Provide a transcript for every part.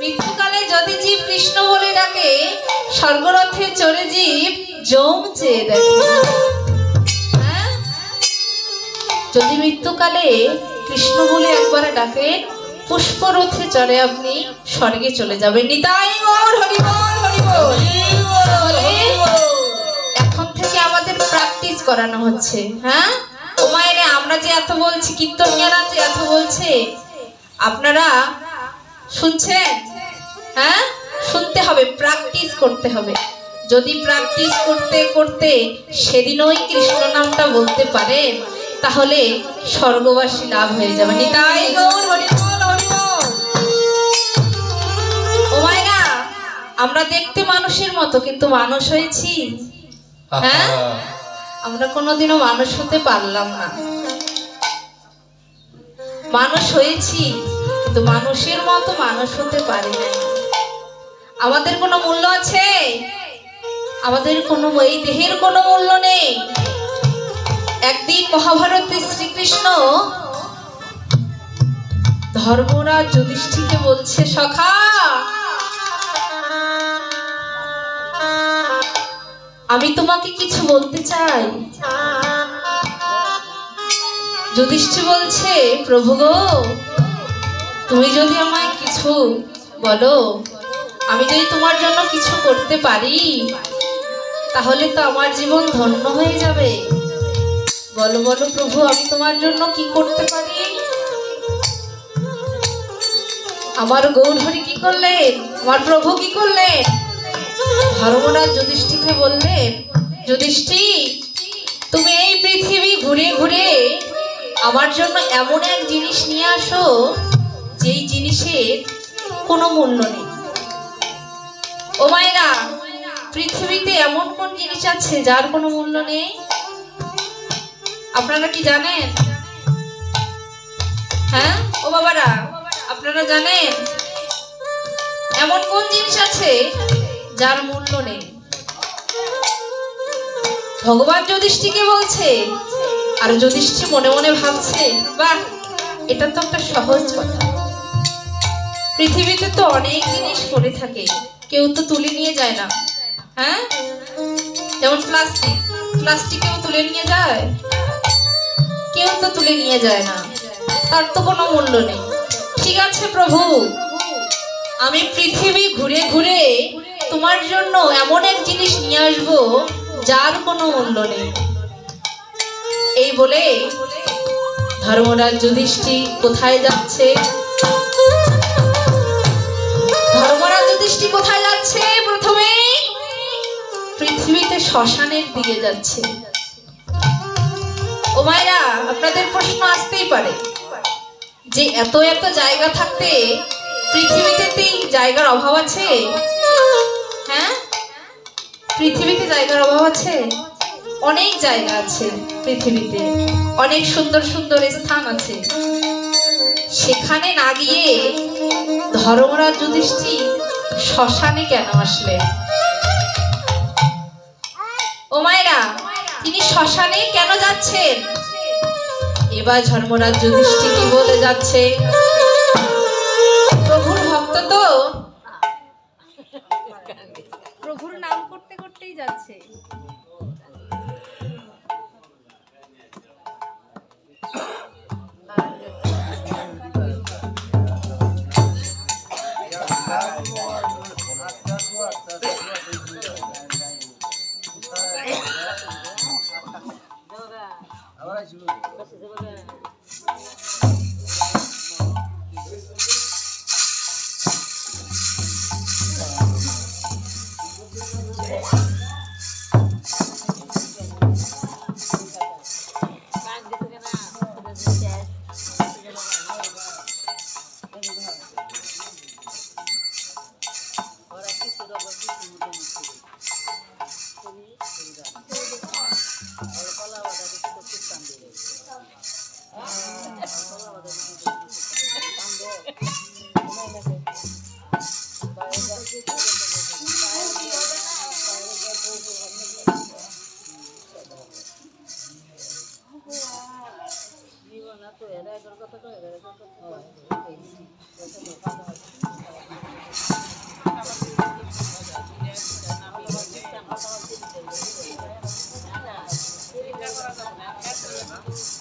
মৃত্যুকালে যদি জীব কৃষ্ণ বলে ডাকে, স্বর্গরথে চড়ে জীব জম চেয়ে দেখে। হ্যাঁ? যদি মৃত্যুকালে কৃষ্ণ বলে একবারে ডাকে, পুষ্পরথে চড়ে আপনি স্বর্গে চলে যাবেন। নিতাই এখন থেকে আমাদের প্র্যাকটিস করানো হচ্ছে। হ্যাঁ? ও আমরা যে এত বলছি কীর্তনিয়ারা যে এত বলছে, আপনারা শুনছেন? হ্যাঁ? শুনতে হবে প্র্যাকটিস করতে হবে। যদি প্র্যাকটিস করতে করতে সেদিনই কৃষ্ণ নামটা বলতে পারেন তাহলে স্বর্গবাসী লাভ হয়ে যাবে। নিতাই গৌর মায়েরা আমরা দেখতে মানুষের মতো কিন্তু মানুষ হয়েছি। হ্যাঁ? আমরা কোনোদিনও মানুষ হতে পারলাম না। মানুষ হয়েছি। কিন্তু মানুষের মতো মানুষ হতে পারে না। আমাদের কোনো মূল্য আছে? আমাদের কোনো, এই দেহের কোনো মূল্য নেই। একদিন মহাভারতে শ্রীকৃষ্ণ ধর্মরাজ যুধিষ্ঠিকে বলছে, সখা, আমি তোমাকে কিছু বলতে চাই। যুধিষ্ঠি বলছে, প্রভু গো তুমি যদি আমায় কিছু বলো, আমি যদি তোমার জন্য কিছু করতে পারি, তাহলে তো আমার জীবন ধন্য হয়ে যাবে। বলো বলো, প্রভু, আমি তোমার জন্য কি করতে পারি? আমার গৌরহরি কি করলেন? আমার প্রভু কি করলেন? ধর্মরাজ যুধিষ্ঠিকে বললেন যুধিষ্ঠি তুমি এই পৃথিবী ঘুরে ঘুরে আমার জন্য এমন এক জিনিস নিয়ে আসো যেই জিনিসের কোনো মূল্য নেই। ও মায়েরা, পৃথিবীতে এমন কোন জিনিস আছে যার কোনো মূল্য নেই? আপনারা কি জানেন? হ্যাঁ? ও বাবারা, আপনারা জানেন? এমন কোন জিনিস আছে যার মূল্য নেই? ভগবান যুধিষ্ঠিকে বলছে, আর যুধিষ্ঠি মনে মনে ভাবছে, বাহ, এটা তো একটা সহজ কথা। পৃথিবীতে তো অনেক জিনিস পড়ে থাকে। কেউ তো তুলে নিয়ে যায় না। হ্যাঁ? যেমন প্লাস্টিক। প্লাস্টিক কেউ তুলে নিয়ে যায়। কেউ তো তুলে নিয়ে যায় না। তার তো কোনো মূল্য নেই। ঠিক আছে প্রভু। আমি পৃথিবী ঘুরে ঘুরে তোমার জন্য এমন এক জিনিস নিয়ে আসব, যার কোনো মূল্য নেই। এই বলে ধর্মরাজ যুধিষ্ঠি কোথায় যাচ্ছে? কোথায় যাচ্ছে প্রথমে? পৃথিবীতে শ্মশানের দিকে যাচ্ছে। ও মায়েরা, আপনাদের প্রশ্ন আসতেই পারে। যে এত এত জায়গা থাকতে পৃথিবীতে জায়গার অভাব আছে? হ্যাঁ? পৃথিবীতে জায়গার অভাব আছে? অনেক জায়গা আছে পৃথিবীতে। অনেক সুন্দর সুন্দর স্থান আছে। সেখানে না গিয়ে ধর্মরাজ যুধিষ্ঠির শ্মশানে কেন আসলেন ও মায়েরা, তিনি শ্মশানে কেন যাচ্ছেন? এবার ধর্মরাজ যুধিষ্ঠি কি বলে যাচ্ছে? প্রভুর ভক্ত তো? প্রভুর নাম করতে করতেই যাচ্ছে। 是不是？不是，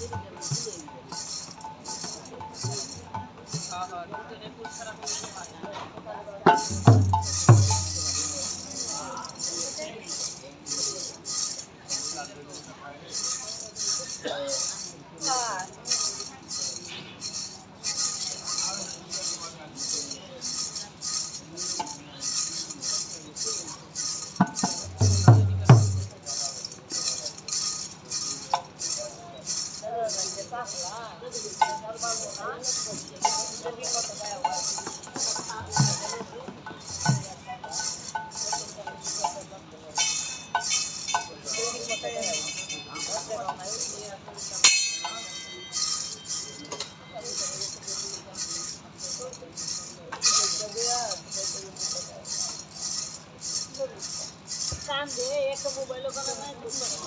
হরে কৃষ্ণ জয় নিতাই জয় গৌর হরি বল জয় রাধেশ্যাম।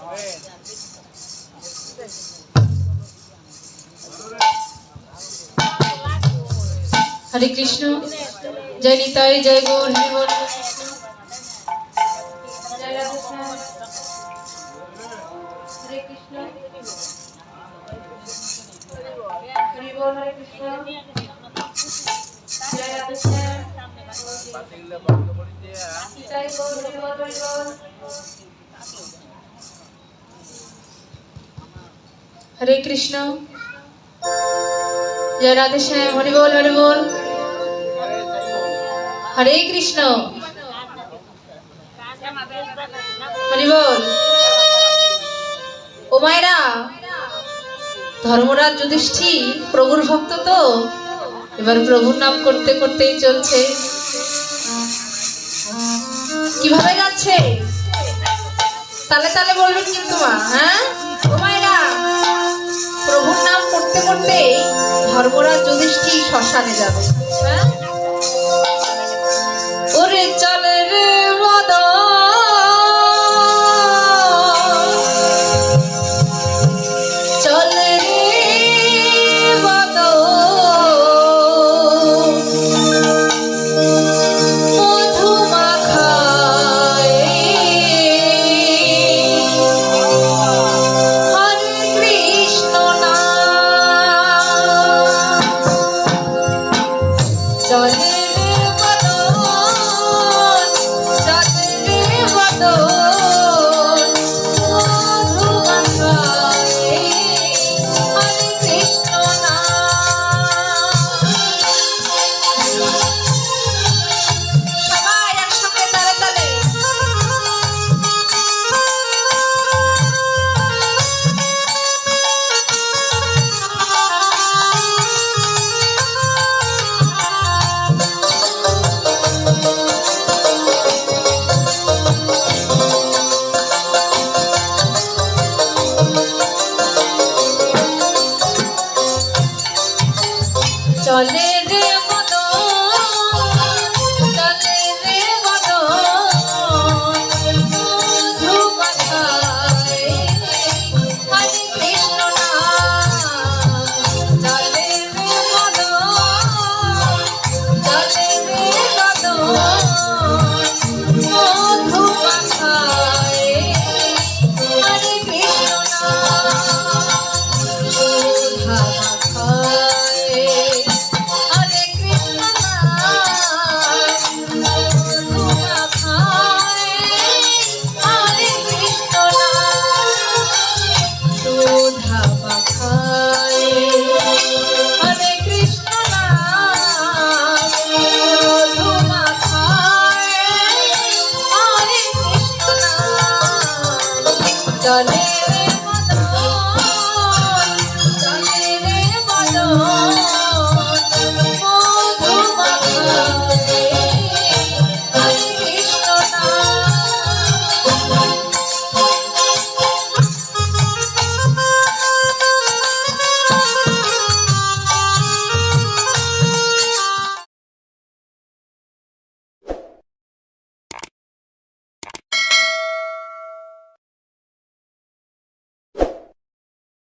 হরে কৃষ্ণ হরি বল হরে কৃষ্ণ। জয়। নিতাই গৌর, হরি বল। হরি কৃষ্ণ। জয় রাধেশ্যাম হরি বল হরি বল। হরে কৃষ্ণ। হরি বল। ও মায়েরা, ধর্মরাজ যুধিষ্ঠির প্রভুর ভক্ত তো? এবার প্রভুর নাম করতে করতেই চলছে। কীভাবে যাচ্ছে? তালে তালে বলবেন কিন্তু মা হ্যাঁ? ও মায়েরা, প্রভুর নাম করতে করতে ধর্মরাজ যুধিষ্ঠির শ্মশানে যাবে। হ্যাঁ? जाने